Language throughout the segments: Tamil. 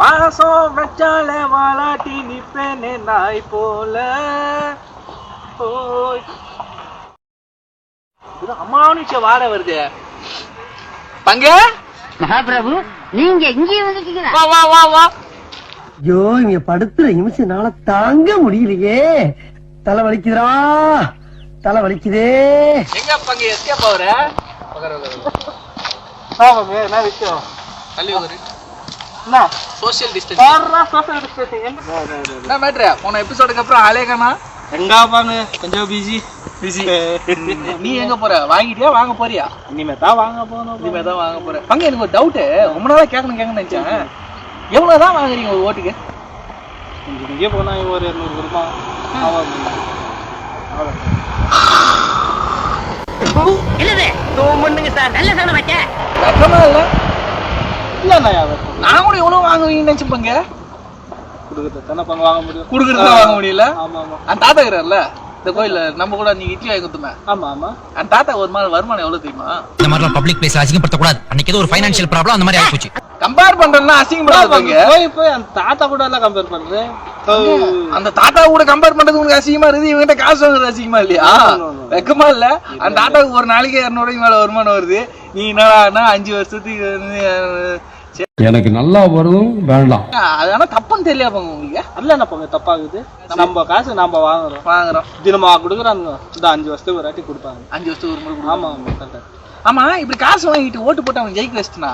பாசம் வச்சால வாலாட்டி நிப்பேனே நாய் போல. ஓய். இது அம்மானுச்ச வாட வருது. பங்க? மகாபிரபு நீங்க இங்கேயே வந்துட்டீங்களா வா வா வா வா. ஐயோ இங்க படுத்துற நிமிஷம்னால தாங்க முடியலையே. தலை வலிக்குதுடா. தலை வலிக்குதே. எங்க பங்க? எஸ்கேப் ஆகுற? என்ன விஷயம்? தள்ளி சோஷியல் டிஸ்டன்ஸ் என்ன? மேட்ரு போன எபிசோடுக்கு அப்புறம் அலேகனா எங்க பாங்க கொஞ்சம் பிஸி பிஸி நீ எங்க போற? வாங்கிட்டியா? வாங்க போறியா? இனிமே தான் வாங்க போகணும். இனிமே தான் வாங்க போறேன் பங்க எனக்கு ஒரு டவுட் ரொம்ப நாளா கேட்கணும் கேட்கணும்னு நினைச்சேன். எவ்வளவு தான் வாங்குறீங்க ஒரு ஓட்டுக்கு? கொஞ்சம் இங்கே போனா ஒரு இரநூறு ஆமாம் என்னது? பண்ணுங்க சார். நல்ல சாணம் வச்ச. வெக்கமா இல்ல. இல்லைண்ணா நான் கூட எவ்வளவு வாங்குவீங்கன்னு நினைச்சுப்பங்க கொடுக்குறது தானே பண்ண வாங்க முடியும்? குடுக்கறதா வாங்க முடியல. ஆமா ஆமா அந்த தாத்தா இருக்கிறார்ல இந்த கோயில்ல நம்ம கூட நீங்க இட்லி வாங்கி கொடுத்துமே ஆமா ஆமா அந்த தாத்தா ஒரு மாதிரி வருமானம் எவ்வளவு தெரியுமா? இந்த மாதிரிலாம் பப்ளிக் பிளேஸ்ல அசிங்கப்படுத்த கூடாது அன்னைக்கு ஏதோ ஒரு ஃபைனான்சியல் ப்ராப்ளம் அந்த மாதிரி ஆயிப்போச்சு. கம்பேர் பண்றேன்னா அசிங்கப்படாதீங்க போய் போய் அந்த தாத்தா கூட எல்லாம் கம்பேர் பண்றேன். அந்த தாத்தா கூட கம்பேர் பண்றது உனக்கு அசிங்கமா இருக்குது? இவங்கிட்ட காசு வாங்குறது அசிங்கமா இல்லையா. வெக்கமா இல்ல. அந்த தாத்தாவுக்கு ஒரு நாளைக்கு இரநூறுக்கு மேல வருமானம் வருது. நீ என்னடா அஞ்சு வருஷத்துக்கு எனக்கு நல்லா வரும் வேண்டாம். அது ஆனா தப்புன்னு தெரியல போங்க உங்களுக்கு? அல்ல என்ன போங்க தப்பாகுது? நம்ம காசு நம்ம வாங்குறோம். வாங்குறோம். தினமா கொடுக்குறாங்க இந்த அஞ்சு வருஷத்துக்கு ஒரு வாட்டி கொடுப்பாங்க. அஞ்சு வருஷத்துக்கு ஒரு முறை. ஆமா ஆமா ஆமா இப்படி காசு வாங்கிட்டு ஓட்டு போட்டு அவன் ஜெயிக்க வச்சுனா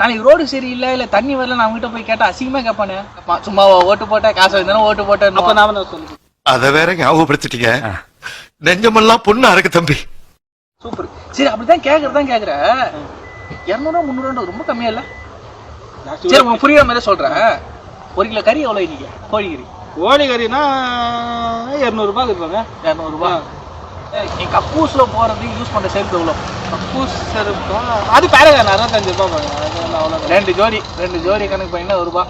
நாளைக்கு ரோடு சரியில்லை இல்ல தண்ணி வரல நான் அவங்ககிட்ட போய் கேட்டா அசிங்கமா கேட்பானே. சும்மா ஓட்டு போட்ட காசு வாங்கினா ஓட்டு அப்ப போட்டேன் நாம என்ன சொல்லுது அத வேற ஞாபகப்படுத்திட்டீங்க. நெஞ்சமெல்லாம் பொண்ணு அறக்கு தம்பி. சூப்பர். சரி அப்படிதான் கேக்குறதான் கேக்குற இரநூறுவா முந்நூறுவா ரொம்ப கம்மியா இல்ல சரி உனக்கு புரியுற மாதிரி சொல்றேன். ஒரு கிலோ கறி எவ்வளவு இன்னைக்கு கோழி கறி கோழி கறினா இரநூறுபா இருப்பாங்க இரநூறுபா. நீ கக்கூஸ்ல போறது யூஸ் பண்ற செருப்பு எவ்வளவு? கக்கூஸ் செருப்பா? அது பேரகான் அறுபத்தஞ்சு ரூபாய் பாருங்க ரெண்டு ஜோடி ரெண்டு ஜோடி கணக்கு பண்ணா ஒரு ரூபா.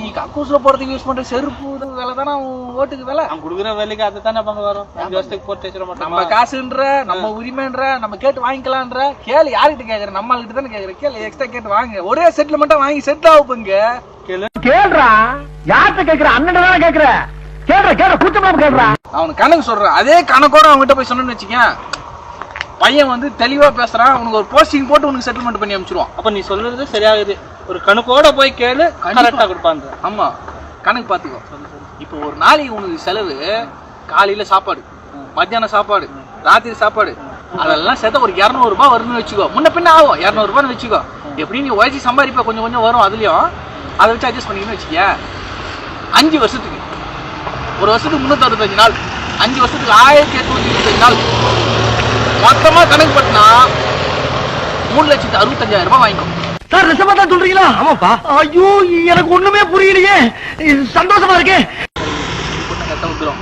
நீ கக்கூஸ்ல போறதுக்கு யூஸ் பண்ற செருப்பு விலை தானே ஓட்டுக்கு விலை. நான் கொடுக்குற வேலைக்கு அது தானே பங்க வரும்? அஞ்சு வருஷத்துக்கு போட்டு வச்சிட நம்ம மாட்டோமா காசுன்ற நம்ம உரிமைன்ற நம்ம கேட்டு வாங்கிக்கலான்ற கேளு யார்கிட்ட கேக்குற? நம்ம ஆளுகிட்ட தானே கேக்குற? கேளு எக்ஸ்ட்ரா கேட்டு வாங்க. ஒரே செட்டில்மெண்ட்டா வாங்கி செட்டில் ஆகுங்க கேள்றா? யார்கிட்ட கேக்குற? அண்ணன் தானே கேக்குற? கேடுற கேடுற கூச்சமா கேடுறா அவனுக்கு கணக்கு சொல்றேன் அதே கணக்கோட அவன்கிட்ட போய் சொன்னேன்னு வச்சுக்கேன். பையன் வந்து தெளிவா பேசுறான். அவனுக்கு ஒரு போஸ்டிங் போட்டு உனக்கு செட்டில்மெண்ட் பண்ணி அனுப்பிச்சிருவான். அப்ப நீ சொல்றது சரியாகுது. ஒரு கணக்கோட போய் கேளு கரெக்டா கொடுப்பாங்க. ஆமா. கணக்கு பாத்துக்கோ இப்போ ஒரு நாளைக்கு உனக்கு செலவு காலையில சாப்பாடு மத்தியானம் சாப்பாடு ராத்திரி சாப்பாடு. அதெல்லாம் சேர்த்து ஒரு இரநூறு ரூபாய் வரும்னு வச்சுக்கோ. முன்ன பின்ன ஆகும். இரநூறு ரூபான்னு வச்சுக்கோ. எப்படி நீ உழைச்சி சம்பாதிப்ப? கொஞ்சம் கொஞ்சம் வரும் அதுலயும். அதை வச்சு அட்ஜஸ்ட் பண்ணிக்கணும்னு வச்சுக்க அஞ்சு வருஷத்துக்கு. ஒரு வருஷத்துக்கு முன்னூத்தி அறுபத்தஞ்சு நாள். அஞ்சு வருஷத்துக்கு ஆயிரத்தி எட்நூத்தி இருபத்தஞ்சு நாள். மொத்தமா கணக்கு பண்ணா மூணு லட்சத்து அறுபத்தஞ்சாயிரம் ரூபாய் வாங்கிக்கோ. சார் நிஜமா தான் சொல்றீங்களா? ஆமாப்பா. ஐயோ எனக்கு ஒண்ணுமே புரியலையே. இது சந்தோஷமா இருக்கே. பொண்ணு கட்ட வந்துரும்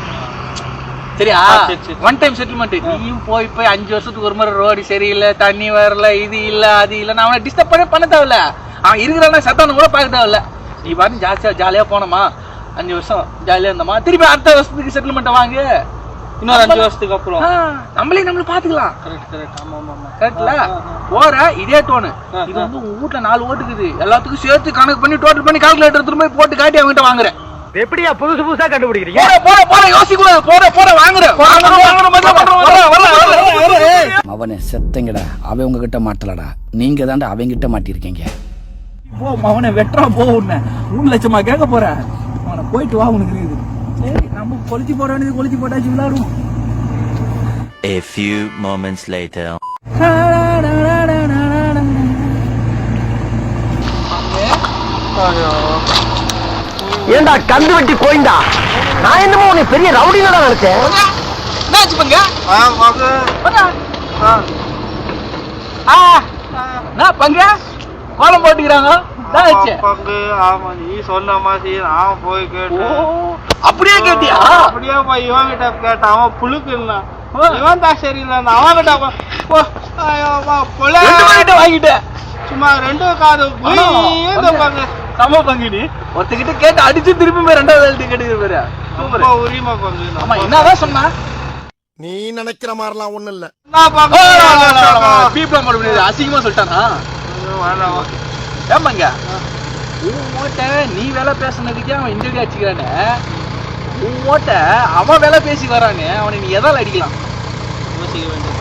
சரியா ஆ, சரி, சரி. ஒன் டைம் செட்டில்மெண்ட் நீயும் போய் போய் அஞ்சு வருஷத்துக்கு ஒரு முறை ரோடு சரியில்லை தண்ணி வரல இது இல்ல அது இல்ல. நான் அவனை டிஸ்டர்ப் பண்ண பண்ண தேவையில்ல. அவன் இருக்கிறான சத்தான கூட பார்க்க தேவையில்ல. நீ பாட்டு ஜாஸ்தியா ஜாலியா போனோமா? அஞ்சு வருஷம் ஜாலியா இருந்தோமா? திருப்பி அடுத்த வருஷத்துக்கு செட்டில்மெண்ட் வாங்கு. இன்னொரு அஞ்சு வருஷத்துக்கு அப்புறம். நம்மளே நம்மள பாத்துக்கலாம். கரெக்ட் கரெக்ட் ஆமா ஆமா ஆமா. கரெக்ட்ல போற இதே டோனு இது வந்து உங்க வீட்ல நாலு ஓட்டுக்குது. எல்லாத்துக்கும் சேர்த்து கணக்கு பண்ணி டோட்டல் பண்ணி கால்குலேட்டர் போய் போட்டு காட்டி அவன்கிட்ட வாங்குறேன். எப்படியா புதுசு புதுசா கண்டுபிடிக்கிறீங்க? போற போற போற யோசிக்க கூடாது. போற போற வாங்குற வாங்குற வாங்குற மச்சான் வர வர வர அவனை செத்தங்கடா. அவன் உங்ககிட்ட மாட்டலடா. நீங்க தாண்டா அவங்கிட்ட மாட்டிருக்கீங்க. போ அவனை வெட்டுறான் போ உன்னை. மூணு லட்சமா கேட்க போறேன் அவனை போயிட்டு வா உனக்கு இருக்குது. நம்ம கொளுத்தி போட வேண்டியது கொளுத்தி போட்டாச்சு விளையாடுவோம் A few moments later. ஏண்டா கந்து வெட்டி கோயிந்தா? நான் என்னமோ உன்னை பெரிய ரவுடினடா நினைச்சேன். என்னாச்சு பங்க? பங்க? கோலம் போட்டுக்கிறாங்க என்னாச்சு பங்கு ஆமா நீ சொன்ன மாதிரி நான் போய் கேட்டேன் அப்படியே கேட்டியா அப்படியே போய் இவன் கிட்ட கேட்டான் அவன் புழுக்குன்னா இவன் தான் சரியில்லை அவன் கிட்ட வாங்கிட்டேன் சும்மா ரெண்டு காது சம பங்குனி ஒருத்தகிட்ட கேட்டு அடிச்சு திருப்பி போய் ரெண்டாவது ஆள்கிட்ட கேட்டுக்கிற பாரு உரிமை பங்கு ஆமா என்னதான் சொன்னா நீ நினைக்கிற மாதிரிலாம் ஒண்ணும் இல்ல அசிங்கமா சொல்லிட்டானா வேணாம். ஏமாங்க உன் ஓட்ட நீ வேலை பேசுனதுக்கே அவன் அடி அடிச்சுக்கிறானே. உன் ஓட்ட அவன் வேலை பேசி வரானே அவனை நீ எதால அடிக்கலாம்? யோசிக்க வேண்டியது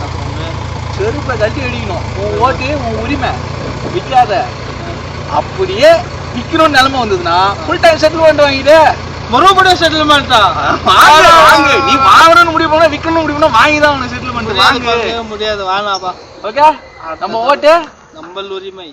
செருப்பை கழட்டி அடிக்கணும். உன் ஓட்டு உன் உரிமை. விற்காத அப்படியே விற்கணும்னு நிலைமை வந்ததுன்னா ஃபுல் டைம் செட்டில்மெண்ட் வாங்கிட்டு மறுபடியும் செட்டில்மெண்ட்டா வாங்கு, வாங்கு. நீ வாங்கணும்னு முடிவு பண்ணா விற்கணும்னு முடிவு பண்ணா வாங்கி தான் உனக்கு செட்டில்மெண்ட் வாங்கு. முடியாது. வானாப்பா ஓகே நம்ம ஓட்டு நம்மள் உரிமை